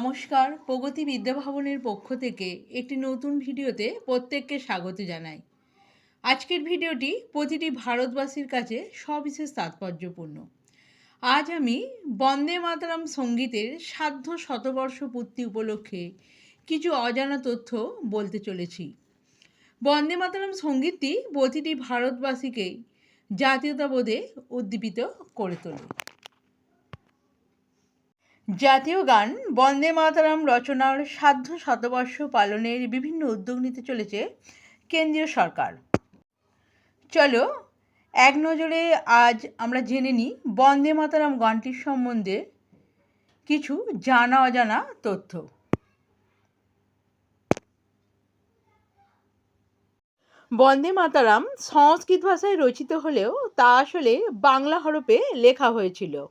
নমস্কার, প্রগতি বিদ্যাভবনের পক্ষ থেকে একটি নতুন ভিডিওতে প্রত্যেককে স্বাগত জানাই। আজকের ভিডিওটি প্রতিটি ভারতবাসীর কাছে সবিশেষ তাৎপর্যপূর্ণ। আজ আমি বন্দে মাতরম সঙ্গীতের সাধ্য শতবর্ষ পূর্তি উপলক্ষে কিছু অজানা তথ্য বলতে চলেছি। বন্দে মাতরম সঙ্গীতটি প্রতিটি ভারতবাসীকেই জাতীয়তাবোধে উদ্দীপিত করে তোলে। জাতীয় গান বন্দে মাতারাম রচনার সাধ্য শতবর্ষ পালনের বিভিন্ন উদ্যোগ নিতে চলেছে কেন্দ্রীয় সরকার। চলো, এক নজরে আজ আমরা জেনে নিই বন্দে মাতারাম গানটির সম্বন্ধে কিছু জানা অজানা তথ্য। বন্দে মাতারাম সংস্কৃত ভাষায় রচিত হলেও তা আসলে বাংলা হরফে লেখা হয়েছিল।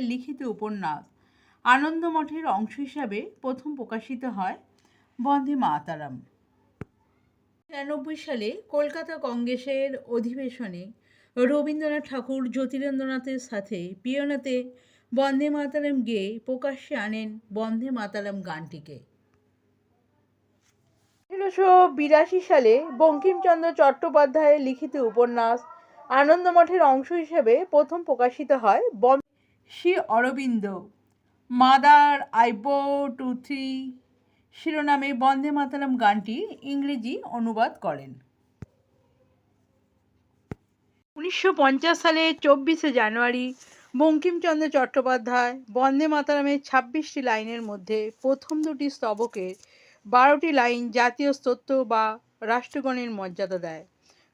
লিখিত উপন্যাস আনন্দমঠের অংশ হিসাবে প্রথম প্রকাশিত হয় বন্দে মাতারাম। তিরানব্বই সালে কলকাতা কংগ্রেসের অধিবেশনে রবীন্দ্রনাথ ঠাকুর জ্যোতিরেন্দ্রনাথের সাথে পিয়নাতে বন্দে মাতারাম গেয়ে প্রকাশ্যে আনেন বন্দে মাতারাম গানটিকে। আঠেরোশো বিরাশি সালে বঙ্কিমচন্দ্র চট্টোপাধ্যায়ের লিখিত উপন্যাস আনন্দমঠের অংশ হিসেবে প্রথম প্রকাশিত হয় বন শ্রী অরবিন্দ। মাদার আইবো টু থ্রি শিরোনামে বন্দে মাতারাম গানটি ইংরেজি অনুবাদ করেন। উনিশশো পঞ্চাশ সালে চব্বিশে জানুয়ারি বঙ্কিমচন্দ্র চট্টোপাধ্যায় বন্দে মাতারামের ছাব্বিশটি লাইনের মধ্যে প্রথম দুটি স্তবকের বারোটি লাইন জাতীয় স্তোত্র বা রাষ্ট্রগণের মর্যাদা দেয়,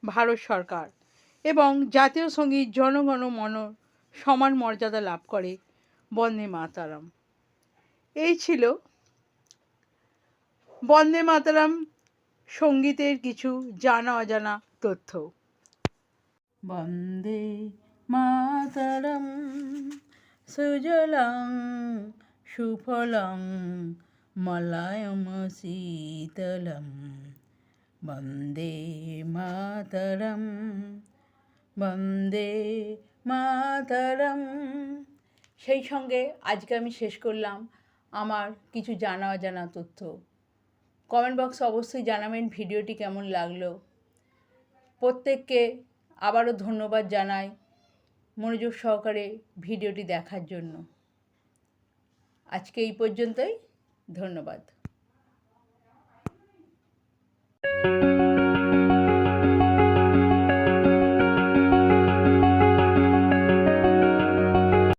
ভারত সরকার। এবং জাতীয় সংগীত জনগণ মন সমান মর্যাদা লাভ করে। বন্দে মাতারাম। এই ছিল বন্দে মাতারাম সঙ্গীতের কিছু জানা অজানা তথ্য। বন্দে মাতারাম, সুজলাং, সুফলং, মলায়ম শীতলম। বন্দে মাতারাম বন্দে মাতারাম সেই সঙ্গে আজকে আমি শেষ করলাম আমার কিছু জানা অজানা তথ্য। কমেন্ট বক্সে অবশ্যই জানাবেন ভিডিওটি কেমন লাগল। প্রত্যেককে আবারও ধন্যবাদ জানাই মনোযোগ সহকারে ভিডিওটি দেখার জন্য। আজকে এই পর্যন্তই, ধন্যবাদ।